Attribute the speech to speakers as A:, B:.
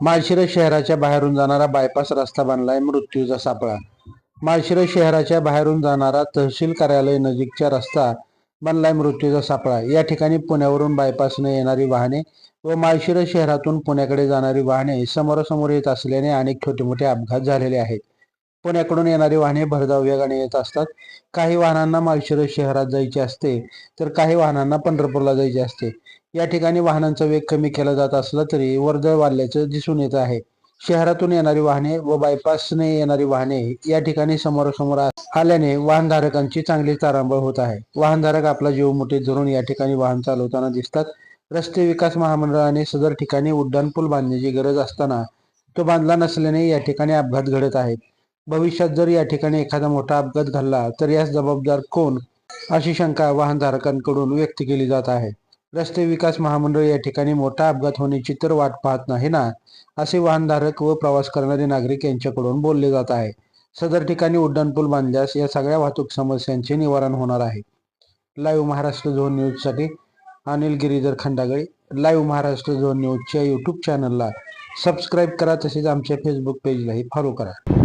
A: माळशिरस शहराच्या बाहेरून जाणारा बायपास रस्ता बांधलाय मृत्यूचा सापळा. माळशिरस शहराच्या बाहेरून जाणारा तहसील कार्यालय नजीकचा रस्ता बनलाय मृत्यूचा सापळा. या ठिकाणी पुण्यावरून बायपासने येणारी वाहने व माळशिरस शहरातून पुण्याकडे जाणारी वाहने समोरासमोर येत असल्याने अनेक छोटे मोठे अपघात झालेले आहेत. पुण्याकडून येणारी वाहने भरधाव वेगाने येत असतात. काही वाहनांना माळशिरस शहरात जायचे असते तर काही वाहनांना पंढरपूरला जायचे असते. या ठिकाणी वाहनांचा वेग कमी केला जात असला तरी वर्दळ वाढल्याचं दिसून येत आहे. शहरातून येणारी वाहने व बायपासने येणारी वाहने या ठिकाणी समोरासमोर आल्याने वाहनधारकांची चांगली तारांबळ होत आहे. वाहनधारक आपला जीव मुठीत धरून या ठिकाणी वाहन चालवताना दिसतात. रस्ते विकास महामंडळाने सदर ठिकाणी उड्डाणपूल बांधण्याची गरज असताना तो बांधला नसल्याने या ठिकाणी अपघात घडत आहेत भविष्यात जर या ठिकाणी एखादा मोठा अपघात घडला तर यास जबाबदार कोण? अशी शंका वाहनधारकांकडून व्यक्त केली जात आहे. रस्ते विकास महामंडळ या ठिकाणी मोठा अपघात होण्याची तर वाट पाहत नाही ना? असे वाहनधारक व प्रवास करणारे नागरिक यांच्याकडून बोलले जात आहे. सदर ठिकाणी उड्डाणपूल बांधल्यास या सगळ्या वाहतूक समस्यांचे निवारण होणार आहे. लाईव्ह महाराष्ट्र झोन न्यूजसाठी अनिल गिरीधर खंडागळे लाईव्ह महाराष्ट्र झोन न्यूजच्या यूट्यूब चॅनलला सबस्क्राईब करा तसेच आमच्या फेसबुक पेजलाही फॉलो करा.